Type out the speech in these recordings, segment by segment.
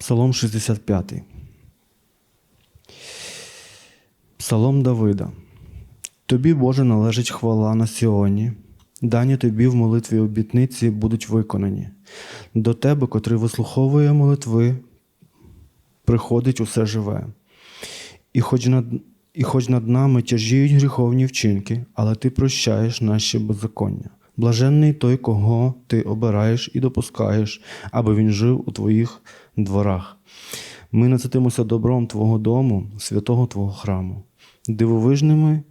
Псалом 65. Псалом Давида. Тобі, Боже, належить хвала на Сіоні. Дані тобі в молитві обітниці будуть виконані. До тебе, котрий вислуховує молитви, приходить усе живе. І хоч над, і хоч над нами тяжіють гріховні вчинки, але ти прощаєш наші беззаконня. Блаженний той, кого ти обираєш і допускаєш, аби він жив у твоїх дворах. Ми наситимося добром Твого дому, святого Твого храму, дивовижними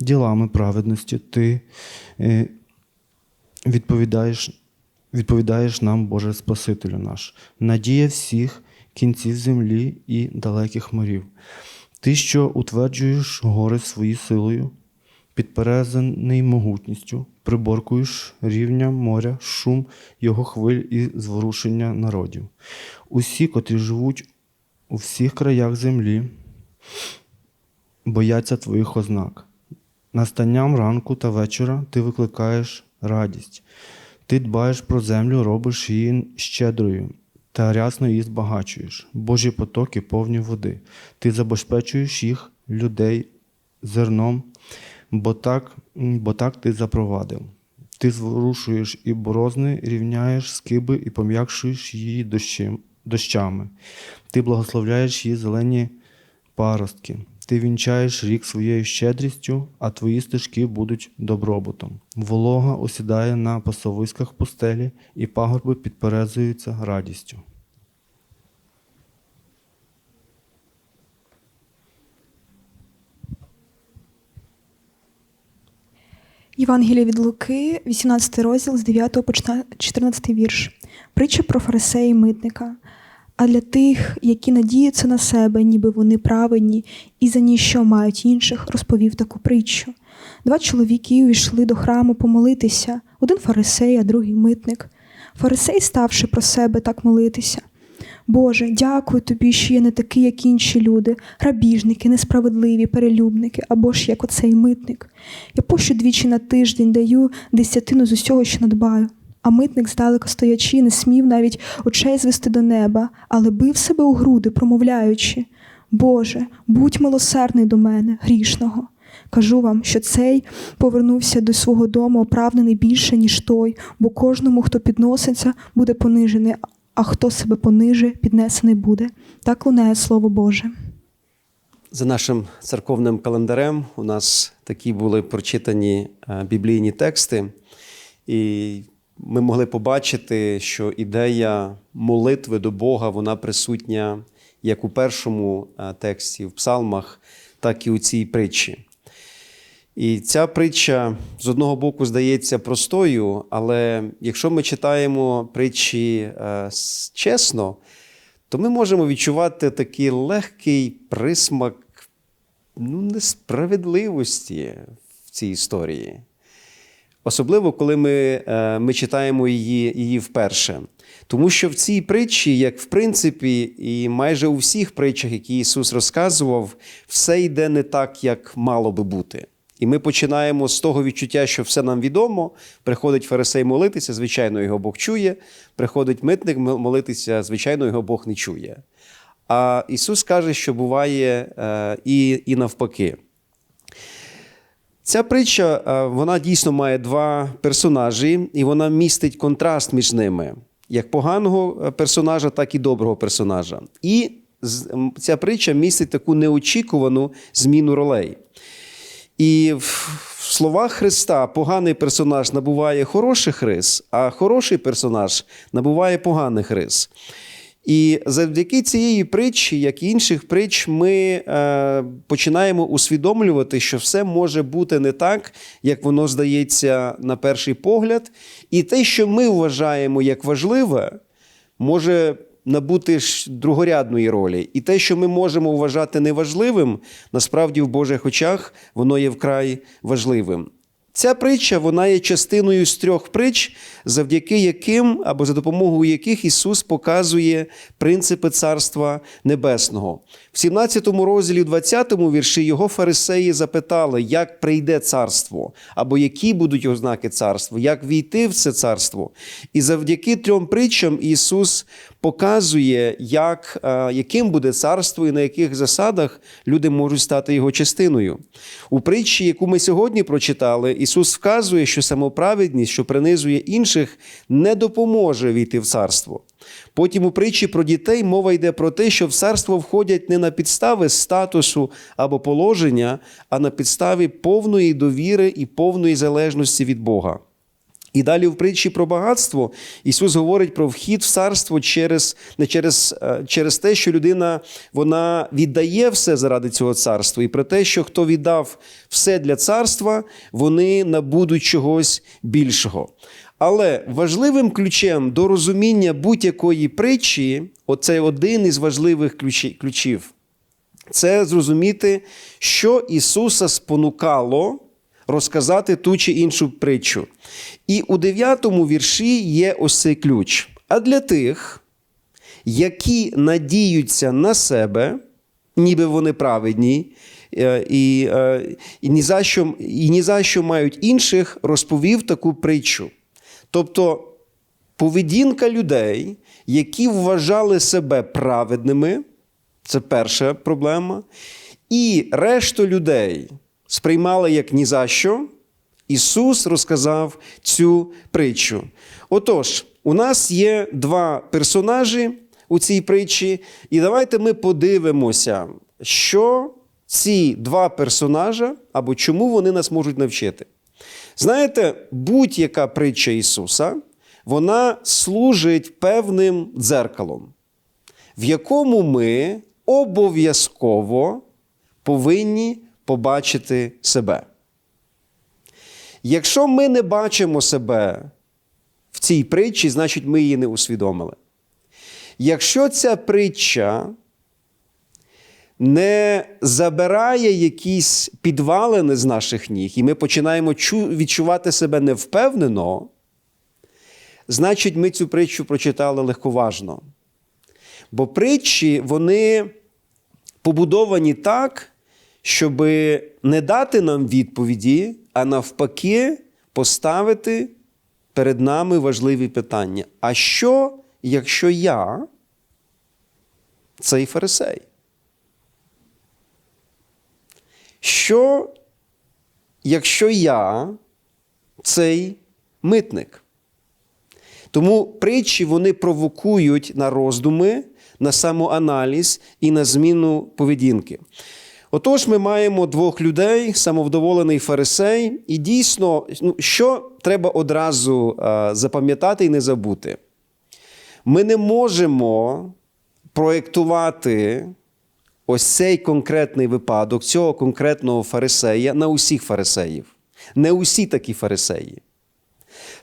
ділами праведності ти е, відповідаєш, відповідаєш нам, Боже Спасителю наш, надія всіх кінців землі і далеких морів. Ти, що утверджуєш гори свої силою, підперезаний могутністю, приборкуєш рівня моря, шум його хвиль і зворушення народів. Усі, котрі живуть у всіх краях землі, бояться твоїх ознак. Настанням ранку та вечора ти викликаєш радість. Ти дбаєш про землю, робиш її щедрою та рясно її збагачуєш. Божі потоки повні води. Ти забезпечуєш їх людей зерном, бо так, бо так ти запровадив. Ти зворушуєш і борозни, рівняєш скиби і пом'якшуєш її дощем, дощами. Ти благословляєш її зелені паростки. Ти вінчаєш рік своєю щедрістю, а твої стежки будуть добробутом. Волога осідає на пасовиськах пустелі, і пагорби підперезуються радістю. Євангелія від Луки, 18 розділ з 9 по 14 вірш. Притча про фарисея і митника. А для тих, які надіються на себе, ніби вони праведні і за ніщо мають інших, розповів таку притчу. Два чоловіки увійшли до храму помолитися, один фарисей, а другий митник. Фарисей, ставши про себе так молитися. Боже, дякую тобі, що я не такий, як інші люди, грабіжники, несправедливі, перелюбники, або ж як оцей митник. Я пощу двічі на тиждень даю десятину з усього, що надбаю. А митник, здалека стоячи, не смів навіть очей звести до неба, але бив себе у груди, промовляючи: Боже, будь милосердний до мене, грішного. Кажу вам, що цей повернувся до свого дому оправданий більше, ніж той, бо кожному, хто підноситься, буде понижений, а хто себе пониже, піднесений буде. Так лунає Слово Боже. За нашим церковним календарем у нас такі були прочитані е, біблійні тексти, і ми могли побачити, що ідея молитви до Бога вона присутня як у першому е, тексті в псалмах, так і у цій притчі. І ця притча з одного боку здається простою, але якщо ми читаємо притчі е, чесно, то ми можемо відчувати такий легкий присмак ну, несправедливості в цій історії. Особливо, коли ми, е, ми читаємо її, її вперше. Тому що в цій притчі, як в принципі, і майже у всіх притчах, які Ісус розказував, все йде не так, як мало би бути. І ми починаємо з того відчуття, що все нам відомо. Приходить фарисей молитися, звичайно, його Бог чує. Приходить митник молитися, звичайно, його Бог не чує. А Ісус каже, що буває е, і, і навпаки. Ця притча е, вона дійсно має два персонажі, і вона містить контраст між ними, як поганого е, персонажа, так і доброго персонажа. І ця притча містить таку неочікувану зміну ролей. І в словах Христа поганий персонаж набуває хороших рис, а хороший персонаж набуває поганих рис. І завдяки цієї притчі, як і інших притч, ми е, починаємо усвідомлювати, що все може бути не так, як воно здається на перший погляд. І те, що ми вважаємо як важливе, може набути ж другорядної ролі. І те, що ми можемо вважати неважливим, насправді в Божих очах воно є вкрай важливим. Ця притча вона є частиною з трьох притч, завдяки яким або за допомогою яких Ісус показує принципи Царства Небесного. В 17 розділі, 20 вірші його фарисеї запитали, як прийде царство, або які будуть ознаки царства, як війти в це царство. І завдяки трьом притчам Ісус показує, як, е, яким буде царство і на яких засадах люди можуть стати його частиною. У притчі, яку ми сьогодні прочитали, Ісус вказує, що самоправедність, що принизує інших, не допоможе війти в царство. Потім у притчі про дітей мова йде про те, що в царство входять не на підстави статусу або положення, а на підставі повної довіри і повної залежності від Бога. І далі в притчі про багатство Ісус говорить про вхід в царство через, не через, е, через те, що людина вона віддає все заради цього царства, і про те, що хто віддав все для царства, вони набудуть чогось більшого. Але важливим ключем до розуміння будь-якої притчі, оце один із важливих ключів, це зрозуміти, що Ісуса спонукало розказати ту чи іншу притчу. І у дев'ятому вірші є ось цей ключ. А для тих, які надіються на себе, ніби вони праведні, е, і, е, і, ні за що, і ні за що мають інших, розповів таку притчу. Тобто поведінка людей, які вважали себе праведними, це перша проблема. І решту людей сприймали як ні за що. Ісус розказав цю притчу. Отож, у нас є два персонажі у цій притчі, і давайте ми подивимося, що ці два персонажа або чому вони нас можуть навчити. Знаєте, будь-яка притча Ісуса, вона служить певним дзеркалом, в якому ми обов'язково повинні побачити себе. Якщо ми не бачимо себе в цій притчі, значить ми її не усвідомили. Якщо ця притча не забирає якісь підвалини з наших ніг, і ми починаємо відчувати себе невпевнено, значить ми цю притчу прочитали легковажно. Бо притчі, вони побудовані так, щоб не дати нам відповіді, а навпаки, поставити перед нами важливі питання. А що, якщо я цей фарисей? Що, якщо я цей митник? Тому притчі вони провокують на роздуми, на самоаналіз і на зміну поведінки. Отож, ми маємо двох людей, самовдоволений фарисей, і дійсно, ну, що треба одразу е, запам'ятати і не забути? Ми не можемо проєктувати ось цей конкретний випадок, цього конкретного фарисея на усіх фарисеїв. Не усі такі фарисеї.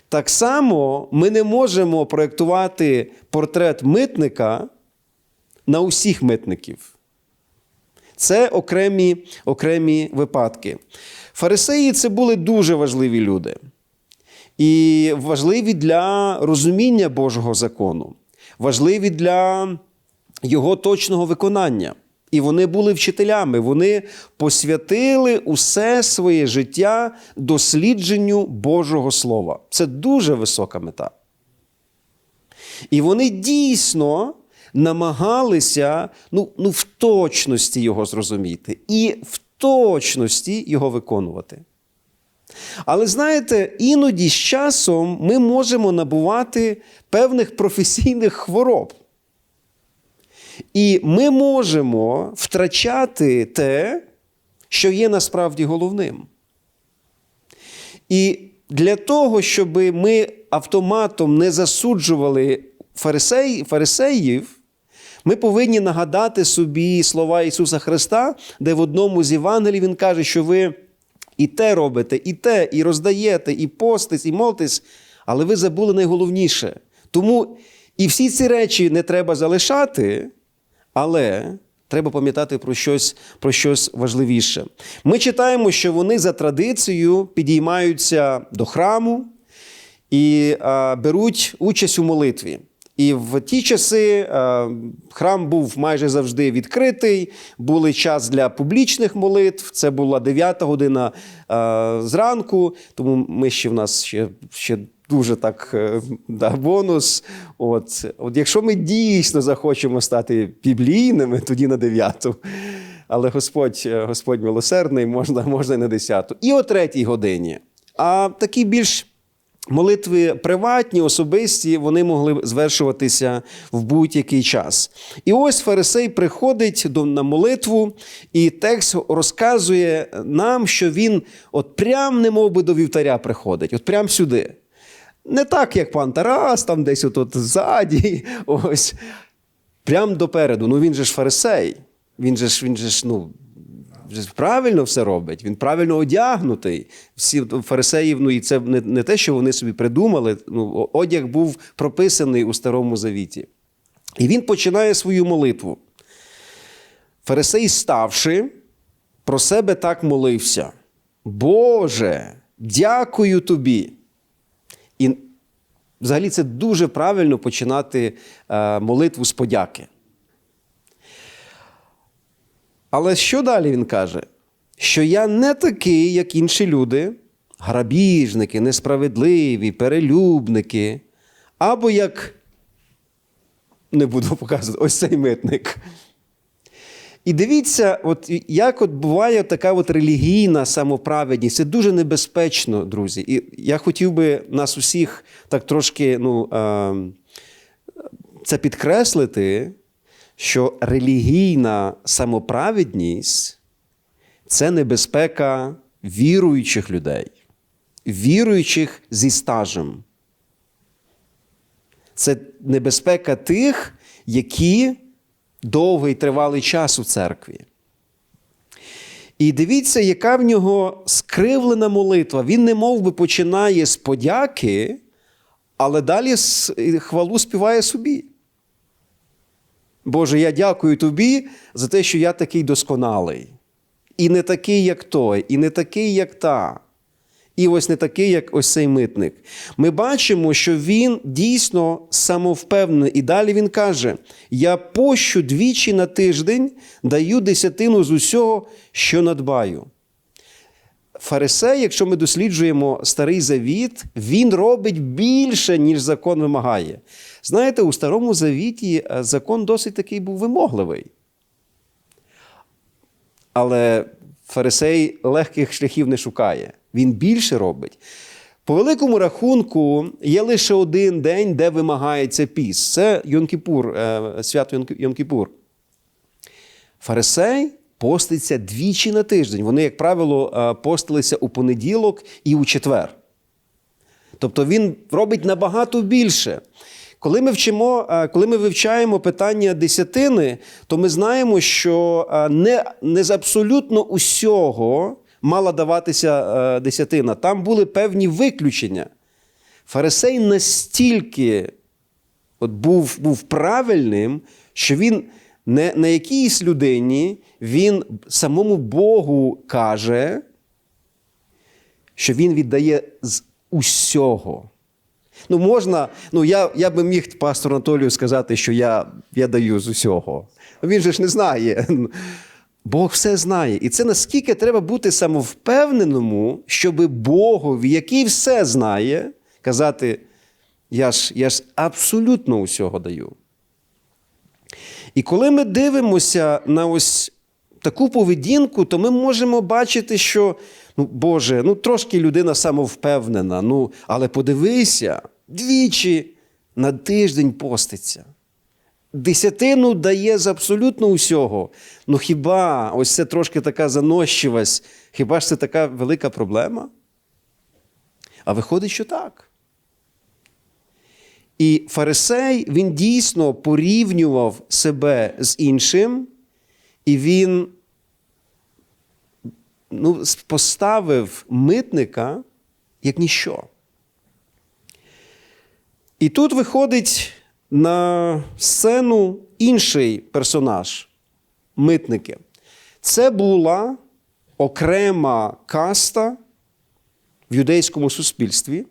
Так само ми не можемо проєктувати портрет митника на усіх митників. Це окремі, окремі випадки. Фарисеї це були дуже важливі люди. І важливі для розуміння Божого закону, важливі для його точного виконання. І вони були вчителями, вони посвятили усе своє життя дослідженню Божого Слова. Це дуже висока мета. І вони дійсно намагалися ну, ну, в точності його зрозуміти і в точності його виконувати. Але знаєте, іноді з часом ми можемо набувати певних професійних хвороб. І ми можемо втрачати те, що є насправді головним. І для того, щоб ми автоматом не засуджували фарисеїв, ми повинні нагадати собі слова Ісуса Христа, де в одному з Євангелій Він каже, що ви і те робите, і те, і роздаєте, і постись, і молитесь, але ви забули найголовніше. Тому і всі ці речі не треба залишати, але треба пам'ятати про щось, про щось важливіше. Ми читаємо, що вони за традицією підіймаються до храму і а, беруть участь у молитві. І в ті часи е, храм був майже завжди відкритий, були час для публічних молитв. Це була 9 година е, зранку, тому ми ще в нас ще, ще дуже так е, да, бонус. От, от якщо ми дійсно захочемо стати біблійними, тоді на дев'яту. Але Господь, Господь милосердний, можна, можна і на десяту. І о третій годині. А такі більш молитви приватні, особисті, вони могли звершуватися в будь-який час. І ось фарисей приходить на молитву, і текст розказує нам, що він от прям не мов би до вівтаря приходить, от прям сюди. Не так, як пан Тарас, там десь от, ззаді, ось. Прям допереду. Ну він же ж фарисей. Він же ж, він же ж, ну, правильно все робить, він правильно одягнутий. Всі фарисеїв, ну і це не, не те, що вони собі придумали. Ну, одяг був прописаний у Старому Завіті. І він починає свою молитву. Фарисей, ставши, про себе так молився: Боже, дякую тобі. І взагалі це дуже правильно починати е, молитву з подяки. Але що далі він каже? Що я не такий, як інші люди, грабіжники, несправедливі, перелюбники, або як не буду показувати, ось цей митник. І дивіться, от як от буває така от релігійна самоправедність. Це дуже небезпечно, друзі. І я хотів би нас усіх так трошки ну, е, це підкреслити, що релігійна самоправедність це небезпека віруючих людей, віруючих зі стажем. Це небезпека тих, які довгий тривалий час у церкві. І дивіться, яка в нього скривлена молитва. Він не мов би починає з подяки, але далі хвалу співає собі. Боже, я дякую тобі за те, що я такий досконалий. І не такий, як той, і не такий, як та. І ось не такий, як ось цей митник. Ми бачимо, що він дійсно самовпевнений. І далі він каже: Я пощу двічі на тиждень даю десятину з усього, що надбаю. Фарисей, якщо ми досліджуємо старий завіт, він робить більше, ніж закон вимагає. Знаєте, у старому завіті е, закон досить такий був вимогливий. Але фарисей легких шляхів не шукає. Він більше робить. По великому рахунку є лише один день, де вимагається піс. Це Йом-Кіпур, е, свято Йом-Кіпур. Фарисей поститься двічі на тиждень. Вони, як правило, е, постилися у понеділок і у четвер. Тобто він робить набагато більше. Коли ми вчимо, е, коли ми вивчаємо питання десятини, то ми знаємо, що е, не, не з абсолютно усього мала даватися десятина. Там були певні виключення. Фарисей настільки от був, був правильним, що він не на якійсь людині, він самому Богу каже, що він віддає з усього. Ну, можна, ну я, я би міг пастору Анатолію сказати, що я, я даю з усього. Він же ж не знає. Бог все знає. І це наскільки треба бути самовпевненому, щоб Богові, який все знає, казати: я ж, я ж абсолютно усього даю. І коли ми дивимося на ось таку поведінку, то ми можемо бачити, що, ну, Боже, ну трошки людина самовпевнена, ну, але подивися, двічі на тиждень поститься. Десятину дає з абсолютно усього. Ну хіба ось це трошки така занощивость, хіба ж це така велика проблема? А виходить, що так. І фарисей він дійсно порівнював себе з іншим, і він ну, поставив митника як ніщо. І тут виходить на сцену інший персонаж митники. Це була окрема каста в юдейському суспільстві.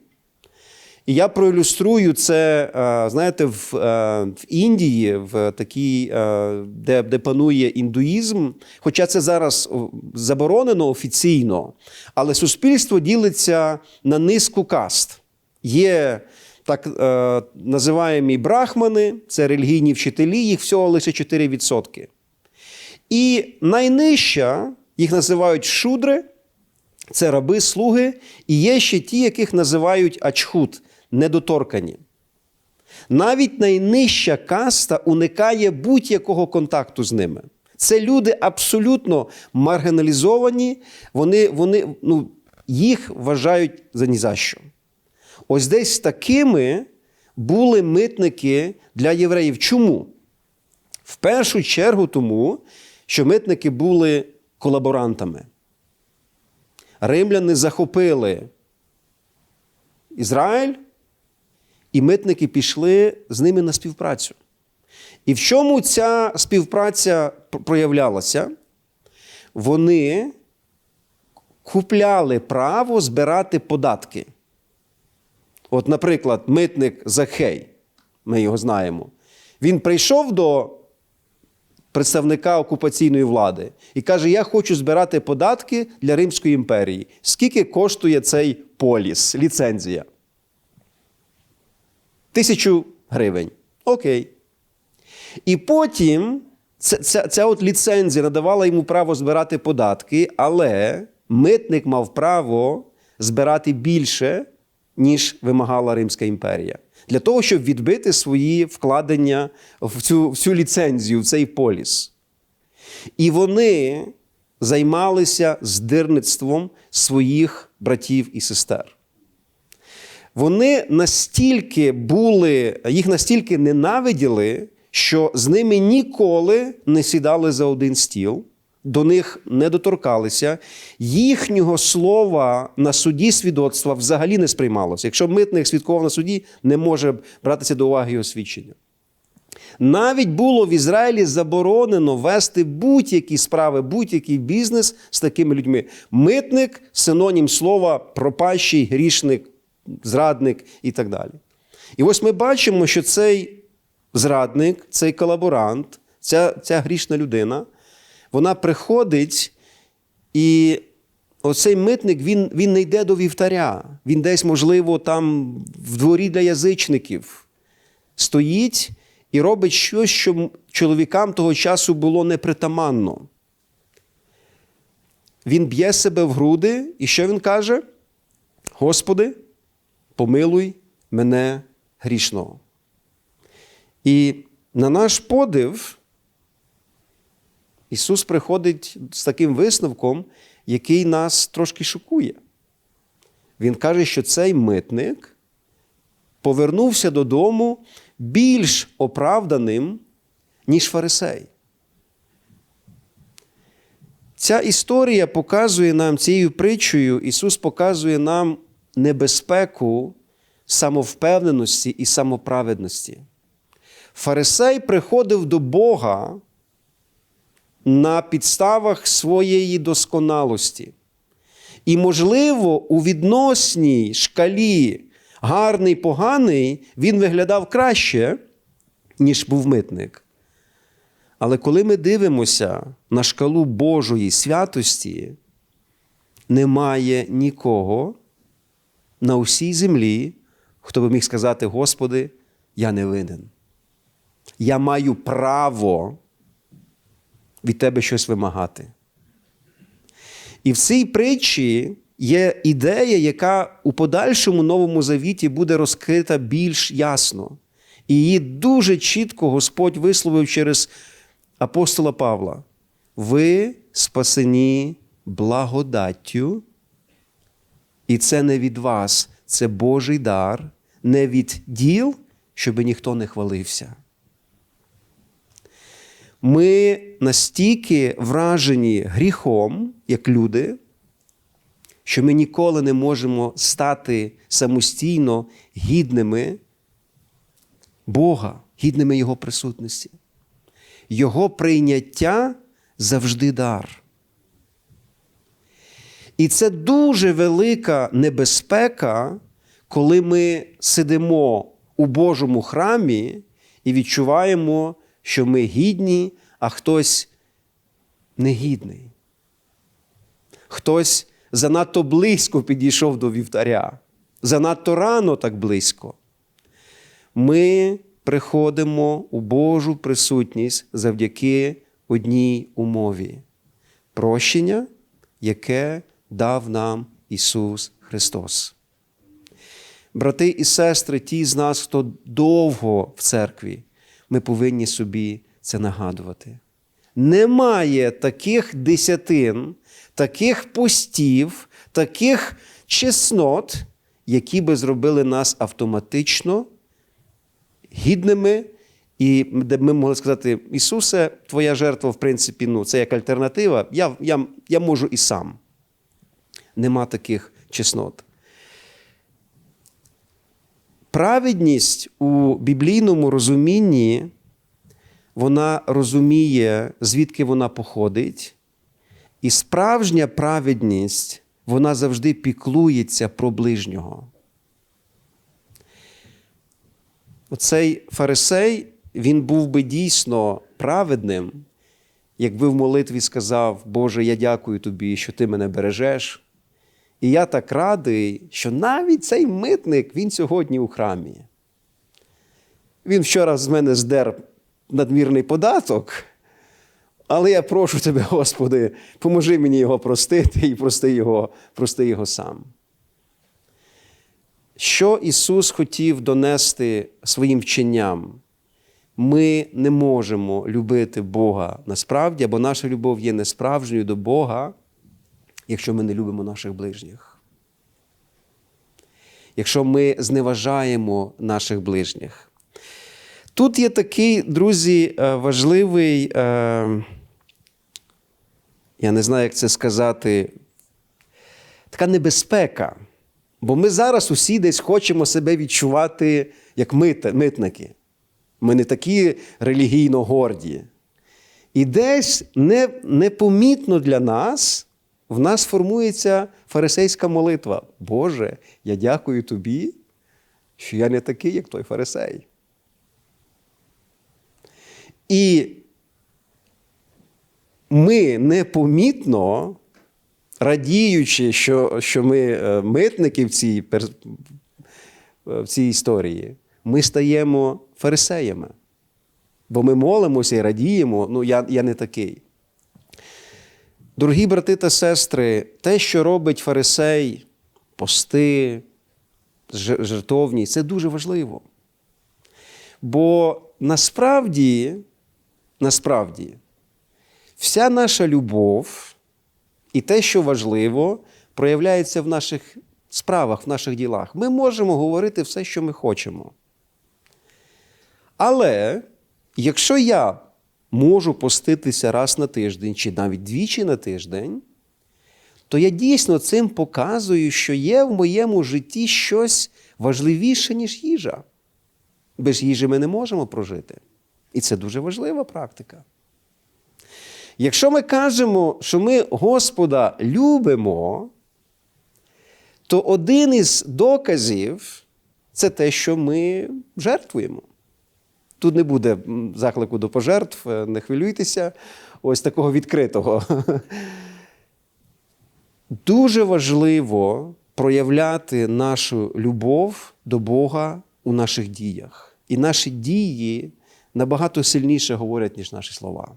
І я проілюструю це, е, знаєте, в, е, в Індії, в такій, е, де, де панує індуїзм. Хоча це зараз заборонено офіційно, але суспільство ділиться на низку каст. Є так називаємі брахмани, це релігійні вчителі, їх всього лише 4%. І найнижча, їх називають шудри, це раби, слуги, і є ще ті, яких називають ачхут, недоторкані. Навіть найнижча каста уникає будь-якого контакту з ними. Це люди абсолютно маргіналізовані, вони, вони, ну, їх вважають за ні за що. Ось десь такими були митники для євреїв. Чому? В першу чергу тому, що митники були колаборантами. Римляни захопили Ізраїль, і митники пішли з ними на співпрацю. І в чому ця співпраця проявлялася? Вони купляли право збирати податки. От, наприклад, митник Захей, ми його знаємо, він прийшов до представника окупаційної влади і каже: Я хочу збирати податки для Римської імперії. Скільки коштує цей поліс, ліцензія? Тисячу гривень. Окей. І потім ця, ця, ця от ліцензія надавала йому право збирати податки, але митник мав право збирати більше, ніж вимагала Римська імперія. Для того, щоб відбити свої вкладення в цю, в цю ліцензію, в цей поліс. І вони займалися здирництвом своїх братів і сестер. Вони настільки були, їх настільки ненавиділи, що з ними ніколи не сідали за один стіл, до них не доторкалися, їхнього слова на суді свідоцтва взагалі не сприймалося. Якщо митник свідкував на суді, не може братися до уваги його свідчення. Навіть було в Ізраїлі заборонено вести будь-які справи, будь-який бізнес з такими людьми. Митник синонім слова пропащий, грішник, зрадник і так далі. І ось ми бачимо, що цей зрадник, цей колаборант, ця, ця грішна людина, вона приходить, і оцей митник він, він не йде до вівтаря. Він десь, можливо, там в дворі для язичників стоїть і робить щось, що чоловікам того часу було непритаманно. Він б'є себе в груди, і що він каже? Господи, помилуй мене грішного. І на наш подив, Ісус приходить з таким висновком, який нас трошки шокує. Він каже, що цей митник повернувся додому більш оправданим, ніж фарисей. Ця історія показує нам цією притчею, Ісус показує нам небезпеку самовпевненості і самоправедності. Фарисей приходив до Бога на підставах своєї досконалості. І, можливо, у відносній шкалі гарний, поганий, він виглядав краще, ніж був митник. Але коли ми дивимося на шкалу Божої святості, немає нікого на усій землі, хто би міг сказати: Господи, я не винен. Я маю право від Тебе щось вимагати. І в цій притчі є ідея, яка у подальшому новому завіті буде розкрита більш ясно. І її дуже чітко Господь висловив через апостола Павла. Ви спасені благодаттю, і це не від вас, це Божий дар, не від діл, щоб ніхто не хвалився. Ми настільки вражені гріхом, як люди, що ми ніколи не можемо стати самостійно гідними Бога, гідними Його присутності. Його прийняття завжди дар. І це дуже велика небезпека, коли ми сидимо у Божому храмі і відчуваємо, що ми гідні, а хтось негідний. Хтось занадто близько підійшов до вівтаря. занадто рано так близько. Ми приходимо у Божу присутність завдяки одній умові прощення, яке дав нам Ісус Христос. Брати і сестри, ті з нас, хто довго в церкві, ми повинні собі це нагадувати. Немає таких десятин, таких постів, таких чеснот, які би зробили нас автоматично гідними, і де ми могли сказати: Ісусе, Твоя жертва, в принципі, ну, це як альтернатива. Я, я, я можу і сам. Нема таких чеснот. Праведність у біблійному розумінні, вона розуміє, звідки вона походить. І справжня праведність, вона завжди піклується про ближнього. Оцей фарисей, він був би дійсно праведним, якби в молитві сказав, Боже, я дякую тобі, що ти мене бережеш. І я так радий, що навіть цей митник він сьогодні у храмі. Він вчора з мене здер надмірний податок, але я прошу тебе, Господи, поможи мені його простити і прости його, прости його сам. Що Ісус хотів донести своїм вченням? Ми не можемо любити Бога насправді, або наша любов є несправжньою до Бога, якщо ми не любимо наших ближніх. Якщо ми зневажаємо наших ближніх. Тут є такий, друзі, е, важливий, е, я не знаю, як це сказати, така небезпека. Бо ми зараз усі десь хочемо себе відчувати як митники. Ми не такі релігійно горді. І десь не, непомітно для нас в нас формується фарисейська молитва. Боже, я дякую тобі, що я не такий, як той фарисей. І ми непомітно, радіючи, що, що ми е, митники в цій, в цій історії, ми стаємо фарисеями. Бо ми молимося і радіємо, ну я, я не такий. Дорогі брати та сестри, те, що робить фарисей, пости, жертовні, це дуже важливо. Бо насправді, насправді, вся наша любов і те, що важливо, проявляється в наших справах, в наших ділах. Ми можемо говорити все, що ми хочемо. Але якщо я можу поститися раз на тиждень чи навіть двічі на тиждень, то я дійсно цим показую, що є в моєму житті щось важливіше, ніж їжа. Без їжі ми не можемо прожити. І це дуже важлива практика. Якщо ми кажемо, що ми Господа любимо, то один із доказів це те, що ми жертвуємо. Тут не буде заклику до пожертв, е, не хвилюйтеся, ось такого відкритого. Дуже важливо проявляти нашу любов до Бога у наших діях. І наші дії набагато сильніше говорять, ніж наші слова.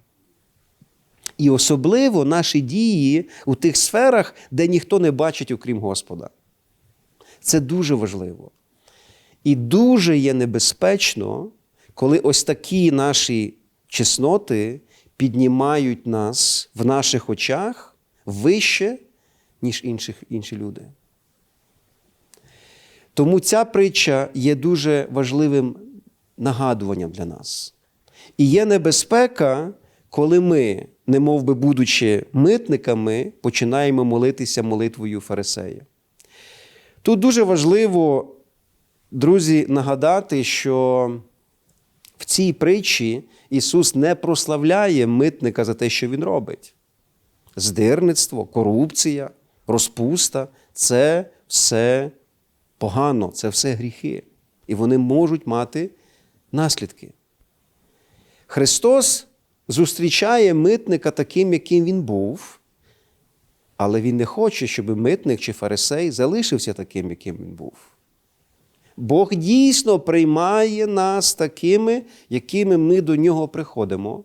І особливо наші дії у тих сферах, де ніхто не бачить, окрім Господа. Це дуже важливо. І дуже є небезпечно, коли ось такі наші чесноти піднімають нас в наших очах вище, ніж інших, інші люди. Тому ця притча є дуже важливим нагадуванням для нас. І є небезпека, коли ми, не мов би будучи митниками, починаємо молитися молитвою фарисея. Тут дуже важливо, друзі, нагадати, що в цій притчі Ісус не прославляє митника за те, що Він робить. Здирництво, корупція, розпуста це все погано, це все гріхи. І вони можуть мати наслідки. Христос зустрічає митника таким, яким він був, але Він не хоче, щоб митник чи фарисей залишився таким, яким він був. Бог дійсно приймає нас такими, якими ми до нього приходимо.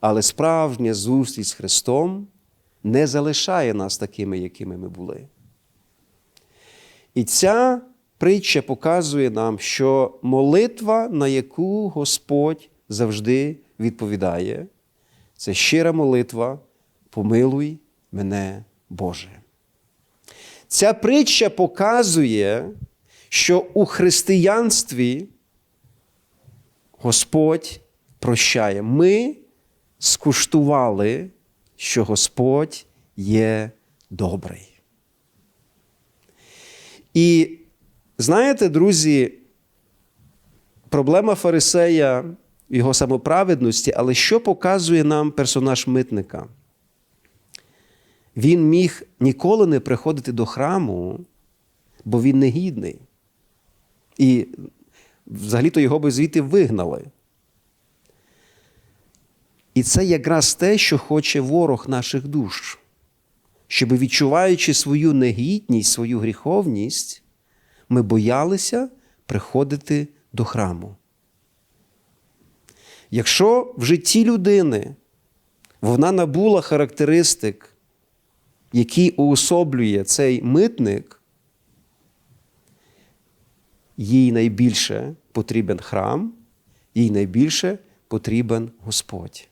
Але справжня зустріч з Христом не залишає нас такими, якими ми були. І ця притча показує нам, що молитва, на яку Господь завжди відповідає, це щира молитва, помилуй мене, Боже. Ця притча показує, що у християнстві Господь прощає. Ми скуштували, що Господь є добрий. І знаєте, друзі, проблема фарисея його самоправедності, але що показує нам персонаж митника? Він міг ніколи не приходити до храму, бо він негідний. І взагалі-то його би звідти вигнали. І це якраз те, що хоче ворог наших душ, щоб, відчуваючи свою негідність, свою гріховність, ми боялися приходити до храму. Якщо в житті людини вона набула характеристик, які уособлює цей митник, їй найбільше потрібен храм, їй найбільше потрібен Господь.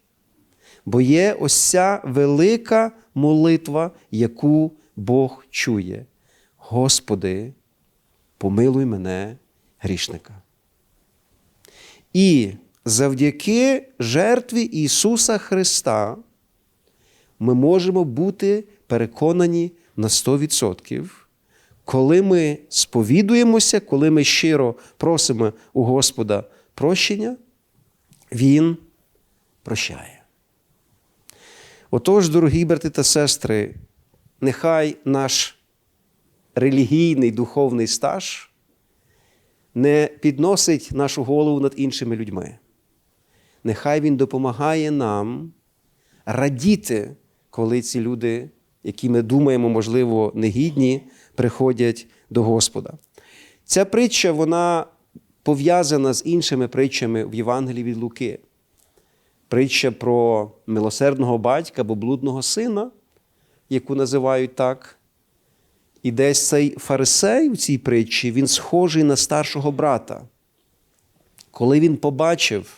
Бо є ось ця велика молитва, яку Бог чує. Господи, помилуй мене, грішника. І завдяки жертві Ісуса Христа ми можемо бути переконані на 100%, коли ми сповідуємося, коли ми щиро просимо у Господа прощення, Він прощає. Отож, дорогі брати та сестри, нехай наш релігійний духовний стаж не підносить нашу голову над іншими людьми. Нехай він допомагає нам радіти, коли ці люди, які ми думаємо, можливо, негідні, приходять до Господа. Ця притча вона пов'язана з іншими притчами в Євангелії від Луки. Притча про милосердного батька або блудного сина, яку називають так. І десь цей фарисей в цій притчі, він схожий на старшого брата. Коли він побачив,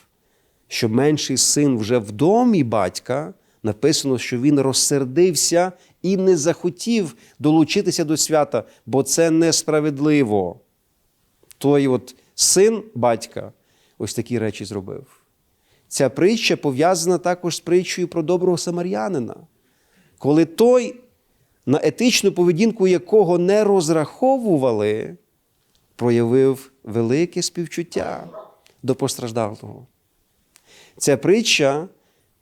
що менший син вже в домі батька, написано, що він розсердився і не захотів долучитися до свята, бо це несправедливо. Той от син батька ось такі речі зробив. Ця притча пов'язана також з притчею про доброго самарянина. Коли той, на етичну поведінку якого не розраховували, проявив велике співчуття до постраждалого. Ця притча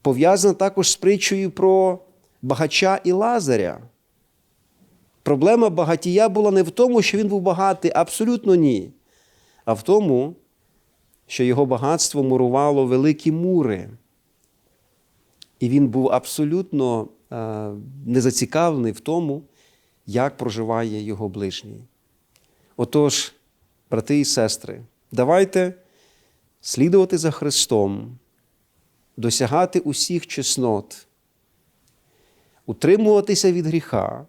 пов'язана також з притчею про багача і Лазаря. Проблема багатія була не в тому, що він був багатий, абсолютно ні. А в тому, що його багатство мурувало великі мури. І він був абсолютно е, не в тому, як проживає його ближній. Отож, брати і сестри, давайте слідувати за Христом, досягати усіх чеснот, утримуватися від гріха,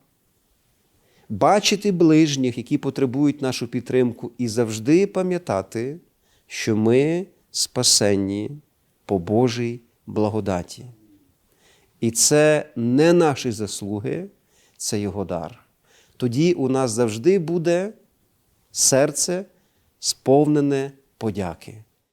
бачити ближніх, які потребують нашу підтримку, і завжди пам'ятати, що ми спасенні по Божій благодаті. І це не наші заслуги, це Його дар. Тоді у нас завжди буде серце сповнене подяки.